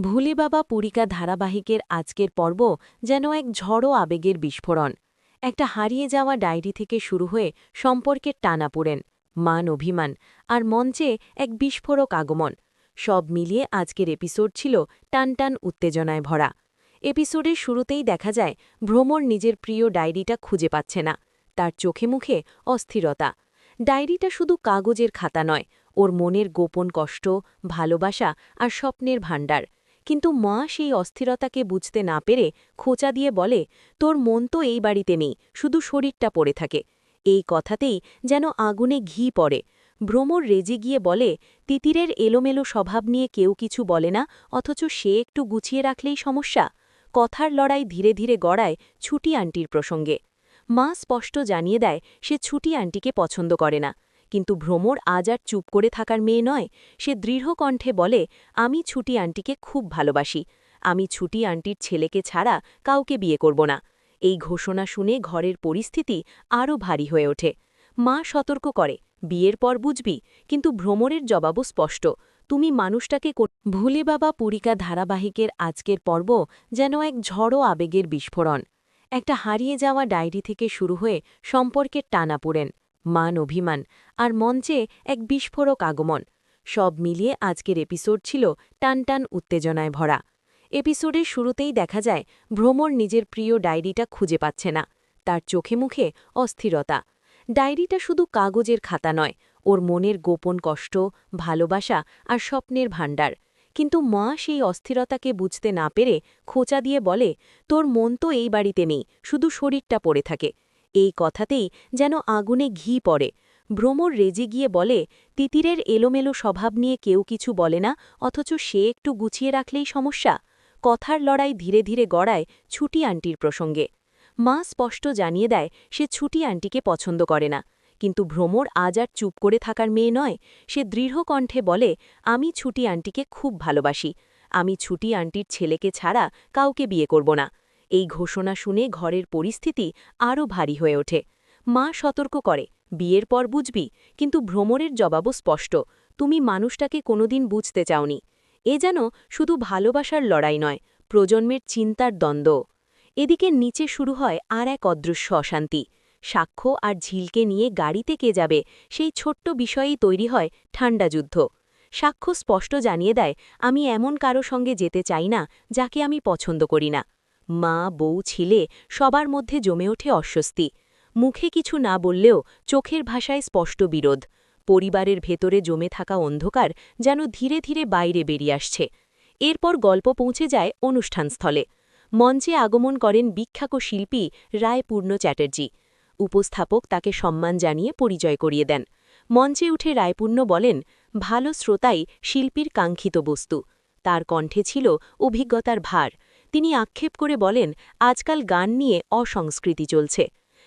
ভুলে বাবা পুরিকা ধারাবাহিকের আজকের পর্ব যেন এক ঝড়ো আবেগের বিস্ফোরণ। একটা হারিয়ে যাওয়া ডায়েরি থেকে শুরু হয়ে সম্পর্কের টানাপোড়েন মান অভিমান আর মঞ্চে এক বিস্ফোরক আগমন। সব মিলিয়ে আজকের এপিসোড ছিল টানটান উত্তেজনায় ভরা। এপিসোডের শুরুতেই দেখা যায়, ভ্রমর নিজের প্রিয় ডায়েরিটা খুঁজে পাচ্ছে না। তার চোখে মুখে অস্থিরতা। ডায়েরিটা শুধু কাগজের খাতা নয়, ওর মনের গোপন কষ্ট, ভালোবাসা আর স্বপ্নের ভাণ্ডার। কিন্তু মা সেই অস্থিরতাকে বুঝতে না পেরে খোঁচা দিয়ে বলে, তোর মন তো এই বাড়িতে নেই, শুধু শরীরটা পড়ে থাকে। এই কথাতেই যেন আগুনে ঘি পড়ে। ভ্রমর রেজে গিয়ে বলে, তিতিরের এলোমেলো স্বভাব নিয়ে কেউ কিছু বলে না, অথচ সে একটু গুছিয়ে রাখলেই সমস্যা। কথার লড়াই ধীরে ধীরে গড়ায় ছুটি আন্টির প্রসঙ্গে। মা স্পষ্ট জানিয়ে দেয়, সে ছুটি আন্টিকে পছন্দ করে না। কিন্তু ভ্রমর আজ আর চুপ করে থাকার মেয়ে নয়, সে দৃঢ় কণ্ঠে বলে, আমি ছুটি আন্টিকে খুব ভালোবাসি। আমি ছুটি আন্টির ছেলেকে ছাড়া কাউকে বিয়ে করব না। এই ঘোষণা শুনে ঘরের পরিস্থিতি আরও ভারী হয়ে ওঠে। মা সতর্ক করে, বিয়ের পর বুঝবি, কিন্তু ভ্রমরের জবাবও স্পষ্ট। তুমি মানুষটাকে ভুলে বাবা পুরিকা ধারাবাহিকের আজকের পর্ব যেন এক ঝড়ো আবেগের বিস্ফোরণ। একটা হারিয়ে যাওয়া ডায়েরি থেকে শুরু হয়ে সম্পর্কের টানাপোড়েন মান অভিমান আর মঞ্চে এক বিস্ফোরক আগমন। সব মিলিয়ে আজকের এপিসোড ছিল টানটান উত্তেজনায় ভরা। এপিসোডের শুরুতেই দেখা যায়, ভ্রমর নিজের প্রিয় ডায়েরিটা খুঁজে পাচ্ছে না। তার চোখে মুখে অস্থিরতা। ডায়েরিটা শুধু কাগজের খাতা নয়, ওর মনের গোপন কষ্ট, ভালোবাসা আর স্বপ্নের ভাণ্ডার। কিন্তু মা সেই অস্থিরতাকে বুঝতে না পেরে খোঁচা দিয়ে বলে, তোর মন তো এই বাড়িতে নেই, শুধু শরীরটা পড়ে থাকে। এই কথাতেই যেন আগুনে ঘি পড়ে। ভ্রমর রেজে গিয়ে বলে, তিতিরের এলোমেলো স্বভাব নিয়ে কেউ কিছু বলে না, অথচ সে একটু গুছিয়ে রাখলেই সমস্যা। কথার লড়াই ধীরে ধীরে গড়ায় ছুটি আন্টির প্রসঙ্গে। মা স্পষ্ট জানিয়ে দেয়, সে ছুটি আন্টিকে পছন্দ করে না। কিন্তু ভ্রমর আজ আর চুপ করে থাকার মেয়ে নয়, সে দৃঢ় কণ্ঠে বলে, আমি ছুটি আন্টিকে খুব ভালোবাসি। আমি ছুটি আন্টির ছেলেকে ছাড়া কাউকে বিয়ে করব না। এই ঘোষণা শুনে ঘরের পরিস্থিতি আরও ভারী হয়ে ওঠে। মা সতর্ক করে, বিয়ের পর বুঝবি, কিন্তু ভ্রমরের জবাবও স্পষ্ট। তুমি মানুষটাকে কোনোদিন বুঝতে চাওনি। এ যেন শুধু ভালোবাসার লড়াই নয়, প্রজন্মের চিন্তার দ্বন্দ্ব। এদিকে নিচে শুরু হয় আর এক অদৃশ্য অশান্তি। সাক্ষ্য আর ঝিলকে নিয়ে গাড়িতে কে যাবে, সেই ছোট্ট বিষয়েই তৈরি হয় ঠান্ডা যুদ্ধ। সাক্ষ্য স্পষ্ট জানিয়ে দেয়, আমি এমন কারও সঙ্গে যেতে চাই না, যাকে আমি পছন্দ করি না। মা, বউ, ছিলে সবার মধ্যে জমে ওঠে অস্বস্তি। মুখে কিছু না বললেও চোখের ভাষায় স্পষ্ট বিরোধ। পরিবারের ভেতরে জমে থাকা অন্ধকার যেন ধীরে ধীরে বাইরে বেরিয়ে আসছে। এরপর গল্প পৌঁছে যায় অনুষ্ঠানস্থলে। মঞ্চে আগমন করেন বিখ্যাত শিল্পী রায়পূর্ণ চ্যাটার্জি। উপস্থাপক তাকে সম্মান জানিয়ে পরিচয় করিয়ে দেন। মঞ্চে উঠে রায়পূর্ণ বলেন, ভালো শ্রোতাই শিল্পীর কাঙ্ক্ষিত বস্তু। তার কণ্ঠে ছিল অভিজ্ঞতার ভার। তিনি আক্ষেপ করে বলেন, আজকাল গান নিয়ে অসংস্কৃতি চলছে।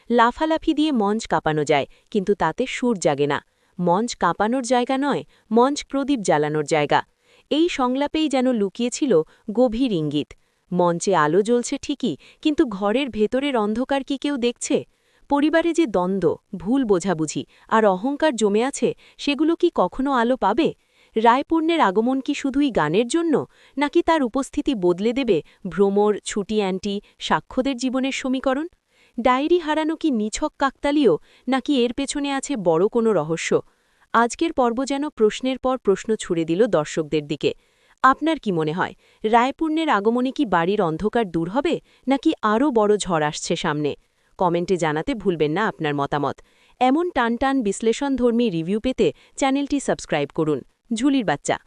লাফালাফি দিয়ে মঞ্চ কাঁপানো যায়, কিন্তু তাতে সুর জাগে না। মঞ্চ কাঁপানোর জায়গা নয়, মঞ্চ প্রদীপ জ্বালানোর জায়গা। এই সংলাপেই যেন লুকিয়েছিল গভীর ইঙ্গিত। মঞ্চে আলো জ্বলছে ঠিকই, কিন্তু ঘরের ভেতরের অন্ধকার কি কেউ দেখছে? পরিবারে যে দ্বন্দ্ব, ভুল বোঝাবুঝি আর অহংকার জমে আছে, সেগুলো কি কখনো আলো পাবে? রায়পূর্ণের আগমন কি শুধুই গানের জন্য, নাকি তার উপস্থিতি বদলে দেবে ভ্রমর, ছুটি অ্যান্টি, সাক্ষ্যদের জীবনের সমীকরণ? ডায়েরি হারানো কি নিছক কাকতালীয়, নাকি এর পেছনে আছে বড় কোনো রহস্য? আজকের পর্ব যেন প্রশ্নের পর প্রশ্ন ছুড়ে দিল দর্শকদের দিকে। আপনার কি মনে হয়, রায়পূর্ণের আগমনে কি বাড়ির অন্ধকার দূর হবে, নাকি আরও বড় ঝড় আসছে সামনে? কমেন্টে জানাতে ভুলবেন না আপনার মতামত। এমন টান টান বিশ্লেষণধর্মী রিভিউ পেতে চ্যানেলটি সাবস্ক্রাইব করুন। ঝুলির বাচ্চা।